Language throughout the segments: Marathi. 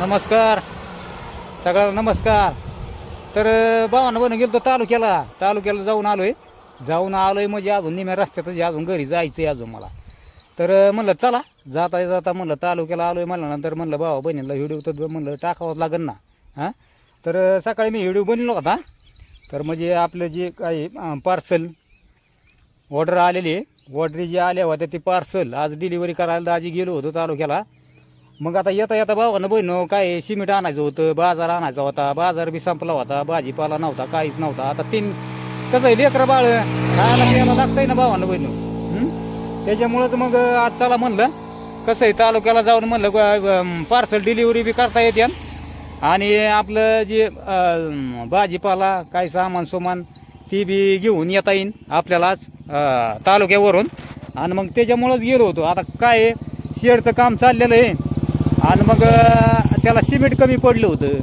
नमस्कार. सगळ्यांना नमस्कार. तर भावानं बन गेलो तालुक्याला. तालुक्याला जाऊन आलोय. जाऊन आलोय म्हणजे अजून निम्या रस्त्यातच अजून घरी जायचंय अजून मला. तर म्हणलं चला. जाता जाता म्हणलं तालुक्याला आलोय मला नंतर म्हणलं भावा बहिणीला व्हिडिओ तर म्हणलं टाकावंच लागेल ना. हां? तर सकाळी मी व्हिडिओ बनलो होता. तर म्हणजे आपलं जे काही पार्सल ऑर्डर आलेली आहे. ऑर्डर जे आल्या होत्या ते पार्सल आज डिलिव्हरी करायला आजी गेलो होतो तालुक्याला. मग आता येता येता भावानं बहिणं काय सिमेंट आणायचं होतं बाजार आणायचा होता बाजार बी संपला होता भाजीपाला नव्हता काहीच नव्हता. आता तीन कसं आहे लेकरं बाळ खायला प्यायला लागतंय ना भावानं बहिणं? त्याच्यामुळं मग आज चला म्हणलं कसं आहे तालुक्याला जाऊन म्हणलं पार्सल डिलिव्हरी बी करता येते. आणि आपलं जे भाजीपाला काय सामान सुमान ती बी घेऊन येता येईन आपल्यालाच तालुक्यावरून. आणि मग त्याच्यामुळंच गेलो होतो. आता काय आहे, शेडचं काम चाललेलं आहे. आणि मग त्याला सिमेंट कमी पडलं होतं.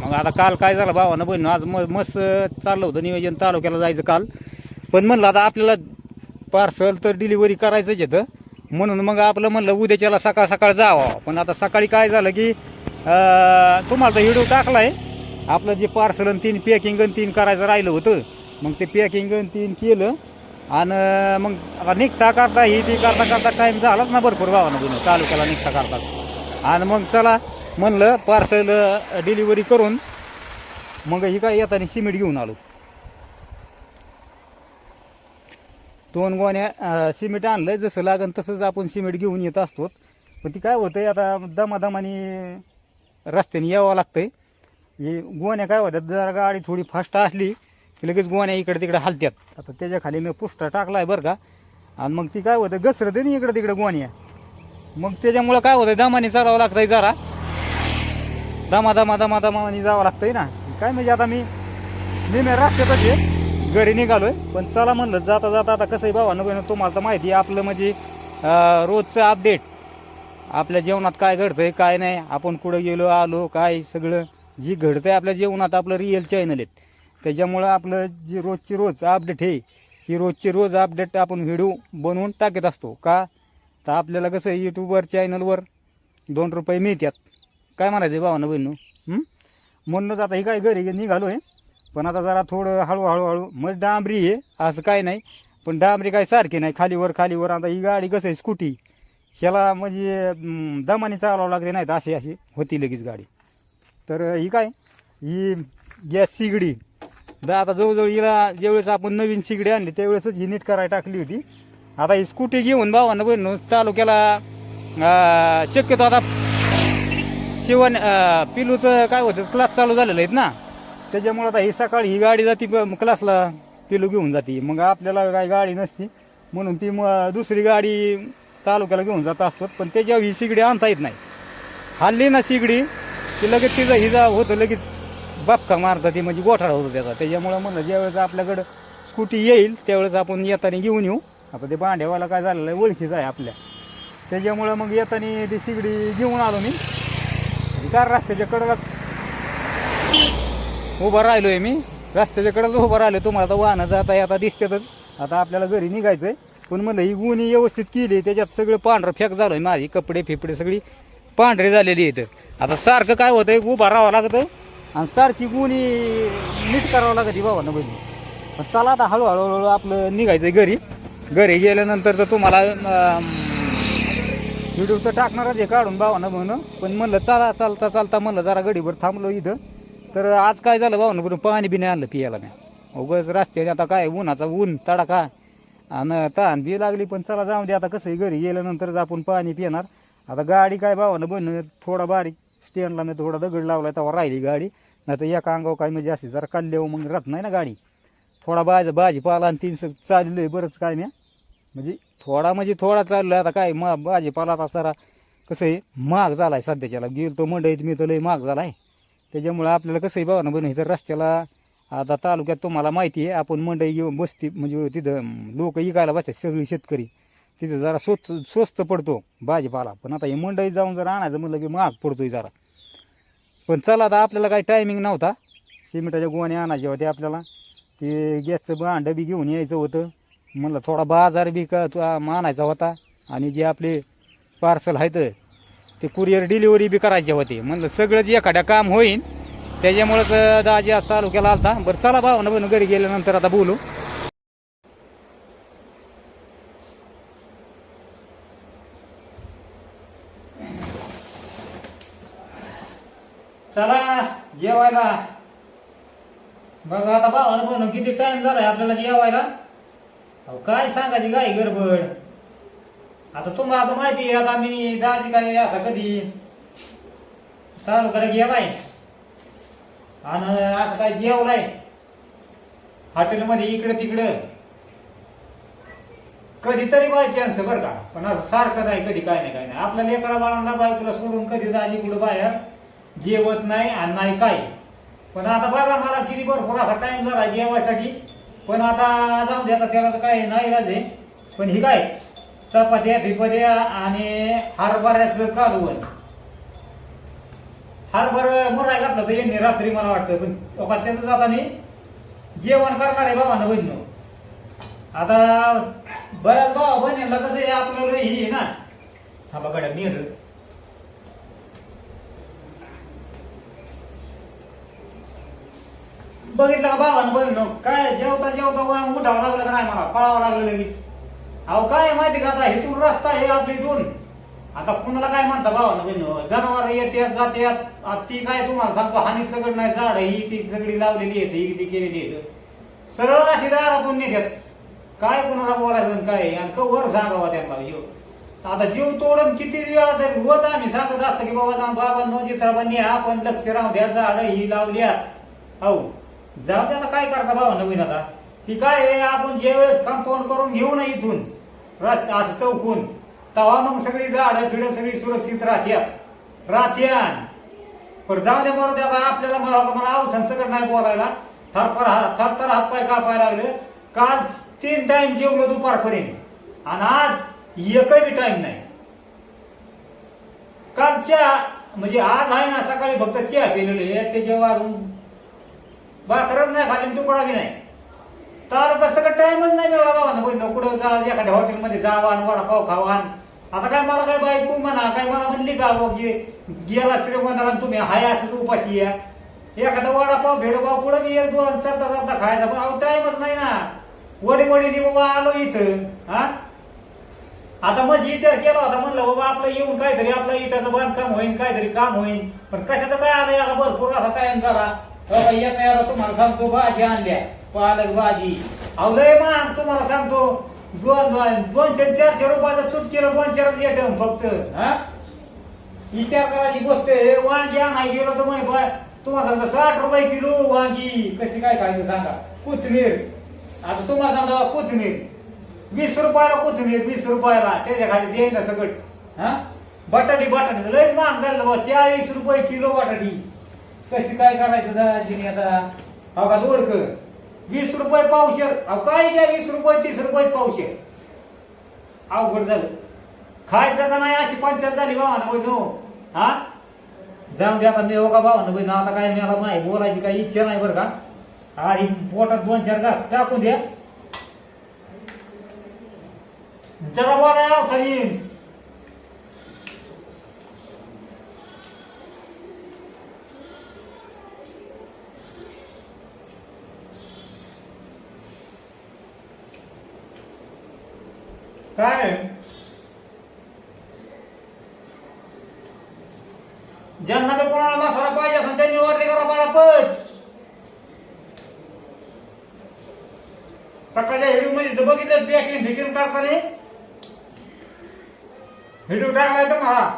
मग आता काल काय झालं भावानं बहिण आज म मस्त चाललं होतं नियोजन तालुक्याला जायचं काल. पण म्हणलं आता आपल्याला पार्सल तर डिलिव्हरी करायचंच येतं म्हणून मग आपलं म्हणलं उद्याच्याला सकाळ सकाळ जावं. पण आता सकाळी काय झालं की तुम्हाला तर व्हिडिओ टाकलाय. आपलं जे पार्सल आणि तीन पॅकिंग आणि तीन करायचं राहिलं होतं. मग ते पॅकिंग आणि तीन केलं. आणि मग आता निघता करता ही ती करता करता टाईम झालाच ना भरपूर भावानं गुन्हा तालुक्याला निघता करता. आणि मग चला म्हणलं पार्सल डिलिव्हरी करून मग ही काय येताना सिमेंट घेऊन आलो. दोन गोण्या सिमेंट आणलं जसं लागन तसंच आपण सिमेंट घेऊन येत असतो. पण ती काय होतं आता दमादमाने रस्त्याने यावं लागतंय. हे गोण्या काय होत्या जरा गाडी थोडी फास्ट असली की लगेच गोण्या इकडे तिकडे हलत्यात. आता त्याच्याखाली मी पुष्टा आहे बरं का. आणि मग ती काय होतं घसरते नाही इकडे तिकडे गोण्या. मग त्याच्यामुळं काय होतं दमाने चालावं लागतंय जरा. दमा दमा दमा दमाने जावं लागतंय ना. काय म्हणजे आता मी निम्या रस्त्यातच आहे. घरी निघालोय. पण चला म्हणलं जाता जाता आता कसंही भावानं नको तुम्हाला तर माहिती आहे आपलं म्हणजे रोजचं अपडेट आपल्या जेवणात काय घडतंय काय नाही आपण कुठं गेलो आलो काय सगळं. जी घडतंय आपल्या जेवणात आपलं रिअल चॅनल आहेत. त्याच्यामुळं आपलं जी रोजची रोज अपडेट आहे ही रोजची रोज अपडेट आपण व्हिडिओ बनवून टाकत असतो. का? तर आपल्याला कसं यूट्यूबवर चॅनलवर दोन रुपये मिळतात. काय म्हणायचं आहे भावानं बहिणू म्हणूनच आता ही काय घरी निघालो आहे. पण आता जरा थोडं हळूहळू हळू मग डांबरी आहे असं काय नाही. पण डांबरी काय सारखी नाही खालीवर खालीवर आता ही गाडी कसं आहे स्कूटी. ह्याला म्हणजे दमाने चालावं लागते नाही तर अशी अशी होती लगेच गाडी. तर ही काय? ही गॅस शिगडी. तर आता जवळजवळ हिला ज्यावेळेस आपण नवीन शिगडी आणली त्यावेळेसच ही नीट करायला टाकली होती. आता ही स्कूटी घेऊन भावानं बहिण तालुक्याला शक्यतो आता शिवण पिलूचं काय होतं क्लास चालू झालेलं आहेत ना. त्याच्यामुळे आता ही सकाळी ही गाडी जाती ब- क्लासला पिलू घेऊन जाते. मग आपल्याला काय गाडी नसती म्हणून ती मग दुसरी गाडी तालुक्याला घेऊन जात असतो पण त्याच्यावर ही शिगडी आणता येत नाही. हल्ली ना शिगडी की लगेच तिचं हिजा होतं लगेच बापका मारतात ते म्हणजे गोठाळा होतो त्याचा. त्याच्यामुळं म्हणलं ज्यावेळेस आपल्याकडं स्कूटी येईल त्यावेळेस आपण येताना घेऊन येऊ. आता ते भांड्यावाला काय झालेलं आहे ओळखीचं आहे आपल्या. त्याच्यामुळं मग येताना ती शिगडी घेऊन आलो मी. कार रस्त्याच्या कडेला राहिलो आहे मी. रस्त्याच्या कडेला उभं राहिलो तुम्हाला आता वाहनं जाता येता दिसतातच. आता आपल्याला घरी निघायचं आहे पण म्हणलं ही गुणी व्यवस्थित केली त्याच्यात सगळं पांढरं फेक झालंय. माझी कपडे फिपडे सगळी पांढरे झालेली आहेत. आता सारखं काय होतंय? उभं राहावं लागतं. आणि सारखी गुणी नीट करावं लागत भावानं बहिणी. पण चला आता हळूहळू हळूहळू आपलं निघायचं घरी. घरी गेल्यानंतर तर तुम्हाला व्हिडिओ तर टाकणारच आहे काढून भावानं म्हणून. पण म्हणलं चला चालता चालता म्हणलं जरा गडीभर थांबलो इथं. तर आज काय झालं भावानं पण पाणी बी नाही आणलं पियाला मी. उगच रस्त्याने आता काय उन्हाचा ऊन तडाखा आणि तहान बी लागली. पण चला जाऊ दे आता कसं आहे घरी गेल्यानंतरच आपण पाणी पिणार. आता गाडी काय भावानं बन थोडा बारीक स्टँडला मी थोडा दगड लावला तेव्हा राहिली गाडी. नाही तर एका अंगावर काय म्हणजे असे जरा काढल्यावर हो, मग राहत नाही ना गाडी. थोडा बाज भाजीपाला आणि तीन चाललं आहे बरंच काय नाही म्हणजे थोडा म्हणजे थोडा चाललो आता काय मा भाजीपाला आता जरा कसं आहे महाग झाला आहे सध्याच्याला. गेल तो मंडईत मी तर लय महाग झाला आहे त्याच्यामुळं आपल्याला कसं आहे बाबा बन इथं रस्त्याला आता तालुक्यात तुम्हाला माहिती आहे आपण मंडई घेऊन बसती म्हणजे तिथं लोक इकायला बसतात सगळी शेतकरी. तिथं जरा स्वस्त स्वस्त पडतो भाजीपाला. पण आता हे मंडईत जाऊन जर आणायचं म्हटलं की महाग पडतोय जरा. पण चला आता आपल्याला काही टायमिंग नव्हता. सिमेंटाच्या गोवाने आणायच्या होते आपल्याला. ते गॅसचं भांडं बी घेऊन यायचं होतं. म्हणलं थोडा बाजार बी का आणायचा होता. आणि जे आपले पार्सल आहेत ते कुरिअर डिलिव्हरी बी करायचे होते. म्हणलं सगळंच एखाद्या काम होईन. त्याच्यामुळंच दाजी आज तालुक्याला आलता. बरं चला भावना बन घरी गेल्यानंतर आता बोलू चला जेवायला. बघा आता भावानं बहिण किती टाइम झालाय आपल्याला जेवायला? अहो काय सांगायची काय गडबड. आता तुम्हाला आता माहिती आहे आता मी दाजी काय असा कधी. चालू करा गेलाय आणि असं काय जेवलाय. हॉटेलमध्ये इकडं तिकडं. कधीतरी बाय चान्स बरं का. पण असं सारखं नाही कधी काय नाही काय नाही. आपल्या लेकरा बाळांना बायकोला सोडून कधी दाजी कुठं बाहेर? जेवत नाही आणि नाही काय पण आता बघा मला किती भरपूर असा टाइम झाला जेवायसाठी. पण आता जाऊ दे आता त्याला तर काय नाही आहे. पण ही काय? चपात्या भिपद्या आणि हरभऱ्याचं कालवण. हरभर मुराय घातलं तर यांनी रात्री मला वाटतं पण लोका त्याचं जाताना जेवण करणार आहे बाबांना बहिण आता बऱ्याच भावा बहिणीला कसं आहे आपल्याला ही आहे ना. हा बघा नीर बघितलं का बाबांना बघितलं? काय जेवता जेवता वांग उठावं लागलं का नाही मला? पळावं लागलं लगेच. अहो काय आहे माहिती का आता? हेतून रस्ता आहे आपली इथून. आता कुणाला काय म्हणता भावानं बहिण? जनावर येतात जातात. ती काय तुम्हाला सांगतो? हानी सगळं नाही झाड ही ती सगळी लावलेली आहेत ही ती केलेली येत सरळ अशी दारातून निघत काय कुणाला बोलायचं काय? आणि कवर सांगावा त्यांना येऊ आता जीव तोडून किती वेळा तरी रोज आम्ही सांगत असतो की बाबा बाबा नो आपण लक्ष राहू द्या झाड ही लावल्यात हो जाऊ दे आता काय करता भावा नवीन आता. ती काय आहे आपण ज्यावेळेस कंपाऊंड करून घेऊ ना इथून रस्ता असं चौकून तेव्हा मग सगळी झाडं फिडं सगळी सुरक्षित राहत्यात राहत्यान पण जाऊ दे बरं द्या आपल्याला मला मला अवसान सगळं नाही बोलायला. थरफर हा थरथर हातपाय कापाय लागले. काल तीन टाइम जेवलो दुपारपर्यंत. आणि आज एकही टाइम नाही. काल म्हणजे आज आहे ना सकाळी फक्त चहा पिलेली आहे. ते जेव्हा भाकरच नाही खाली तुकडा बी नाही. तर सगळं टाइमच नाही मिळाला गावानं पण कुठं जा एखाद्या हॉटेलमध्ये जावा आणि वडापाव खावा आणि आता काय मला काय बायको म्हणा काय मला म्हणली का हो, बघ गेला श्रीमंताला तुम्ही हाय असं उपाशी या. एखादा वडापाव भेडपाव कुठं बी एक दोन चालता चालता खायचा. पण अहो टाइमच नाही ना. वडी वडीने बाबा आलो इथं. हा? आता मग विचार केला होता म्हणलं बाबा आपलं येऊन काहीतरी आपलं इटाचं बांधकाम होईल काहीतरी काम होईल पण कशाचं काय आलं याला? भरपूर असा टाइम झाला. भैया तयार होतो तुम्हाला सांगतो भाजी आणल्या पालक भाजी. अहो लय मान तुम्हाला सांगतो. दोन दोन दोनशे चारशे रुपयाचा चूट केलं दोन चारच येटम फक्त. हा? विचार करायची गोष्ट आहे वांगी आणाय गेलो तर मग बा तुम्हाला सांगतो साठ रुपये किलो वांगी. कशी काय खायचं सांगा? कोथमीर आता तुम्हाला सांगतो बा, कोथमीर वीस रुपयाला कोथमीर वीस रुपयाला. त्याच्याखाली देईन ना सगळं. हा? बटाटी बटाटी. लयच महाग झालं बा चाळीस रुपये किलो बटाटी. कशी काय करायचं दाजीने आता? हो का दोडक? वीस रुपये पावशेर. अहो काय द्या वीस रुपये तीस रुपये पावशेर? अवघड झालं. खायचं का नाही अशी पंचायत झाली भावानं बहिण हो. हा? जाऊन द्या पण हो का भावानं? बहिण आता काय मला नाही बोलायची काही इच्छा नाही बरं का? आधी पोटात दोन चार घास टाकून द्या. जरा बोलायला अवसर येईन काय? ज्यांना तर कोणाला मसाला पाहिजे असेल त्यांनी ऑर्डर करा मला पट. सकाळच्या हिडू मध्ये तर बघितलं पॅकिंग फिकिंग करताना हिडू टाकलाय तर मला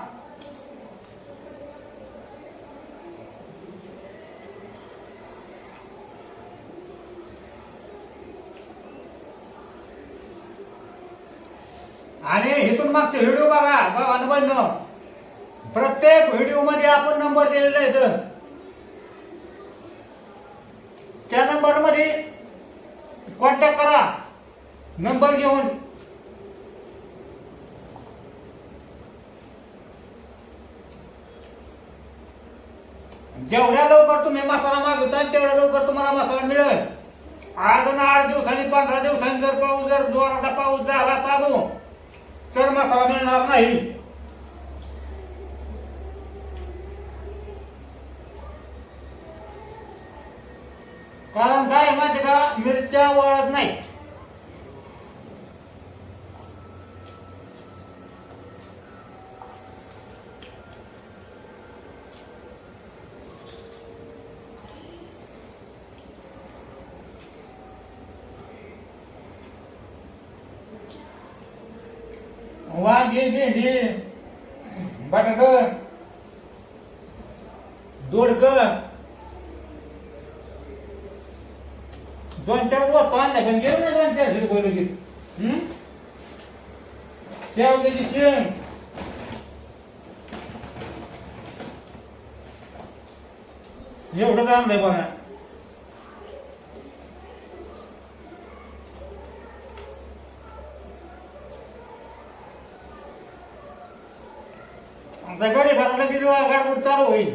आणि इथून मागचे व्हिडिओ बघा बघा प्रत्येक व्हिडिओमध्ये आपण नंबर दिलेला आहे त्या नंबरमध्ये कॉन्टॅक्ट करा. नंबर घेऊन. जेवढ्या लवकर तुम्ही मसाला मागवता तेवढ्या लवकर तुम्हाला मसाला मिळेल. आज आणि आठ दिवसांनी पंधरा दिवसांनी जर पाऊस जर जोराचा पाऊस झाला चालू तर मसाला मिळणार नाही. कारण काय माहिती का? मिरच्या वळत नाही वांगे भेंडी बटाट दोडक. दोन चार वस्तू आणल्या पण गेलो ना दोन चारशे रुपये लगेच. हम्म? शेवग्याची शेंग. एवढंच आणलंय बघा आता गाडी भरायला गेली गाडगुड चालू होईल.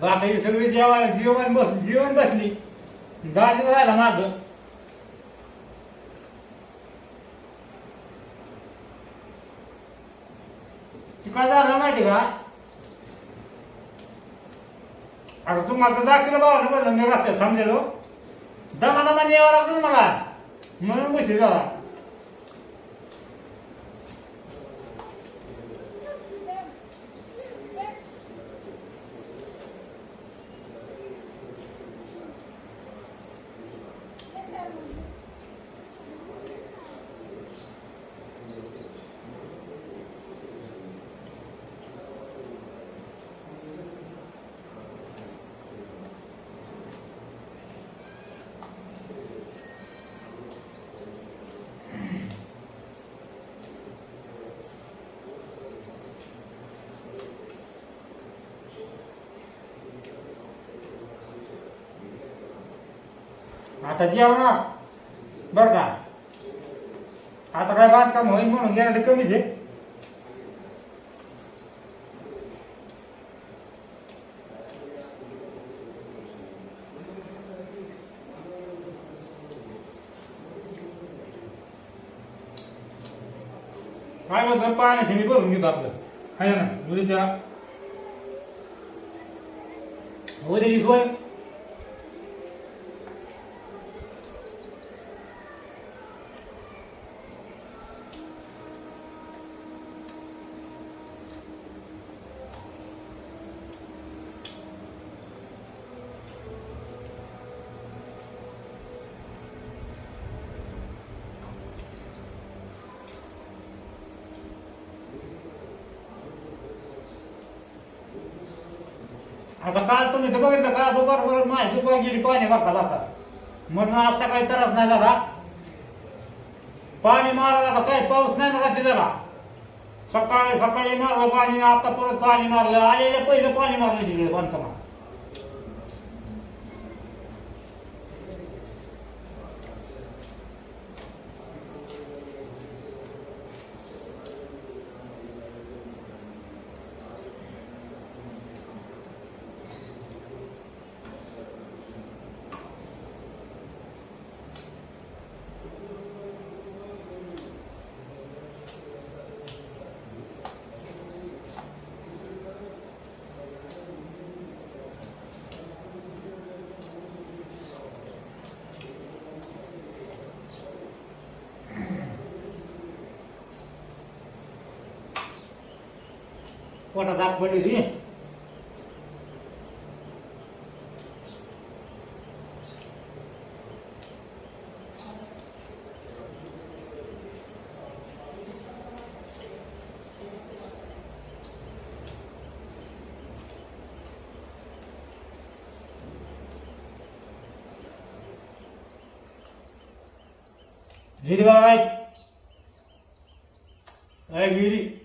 बाकी सगळी जेव्हा जीवन बस जीवन बसली. गाडी राहिला माझ काय झालं माहिती का? आता तू मला दाखलं बाबा बरं मी रस्त्यात थांबलेलो. दमा दमाने यावं लागलं मला. म्हणून बसली जरा. आता जेवणार बरं का. आता काय बांधकाम होईल म्हणून गॅरंटी कमीच आहे. काय म्हणतो पाणी ठेवी भरून घेतो आपलं. आहे ना? उद्याच्या उद्याची सोय? आता काल तुम्ही तर बघितलं का? दुपार बरोबर माझी दुपार गेली पाणी बघा बघा म्हणून आज सकाळी त्रास नाही झाला. पाणी मारायला आता काही पाऊस नाही ना तिथे झाला सकाळी सकाळी मारलं पाणी आता परत पाणी मारलं. आलेलं पहिलं पाणी मारलं तिकडे पंचमा पोटात आग पडली गिरी बाबा ऐक गिरी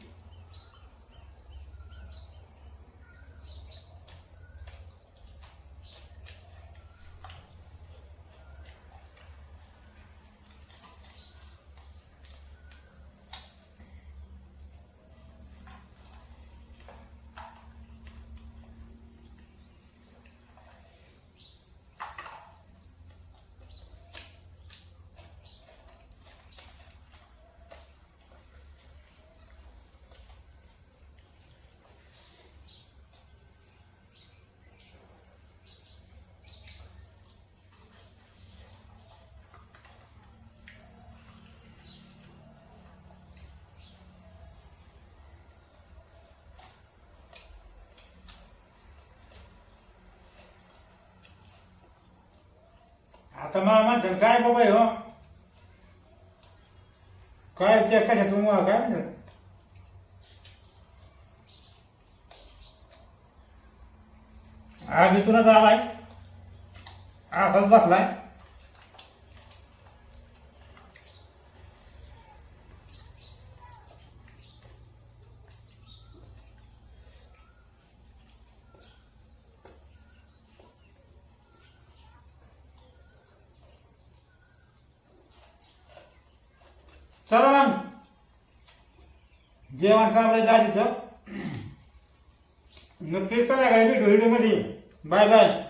आता मला म्हणतात काय बाबा हो काय त्या कशातून मला काय म्हणतात आग इथूनच आलाय. असाच बसलाय. चला मग जेवण चाललंय दाजीचं. नक्कीच चला काय भेटू व्हिडिओमध्ये बाय बाय.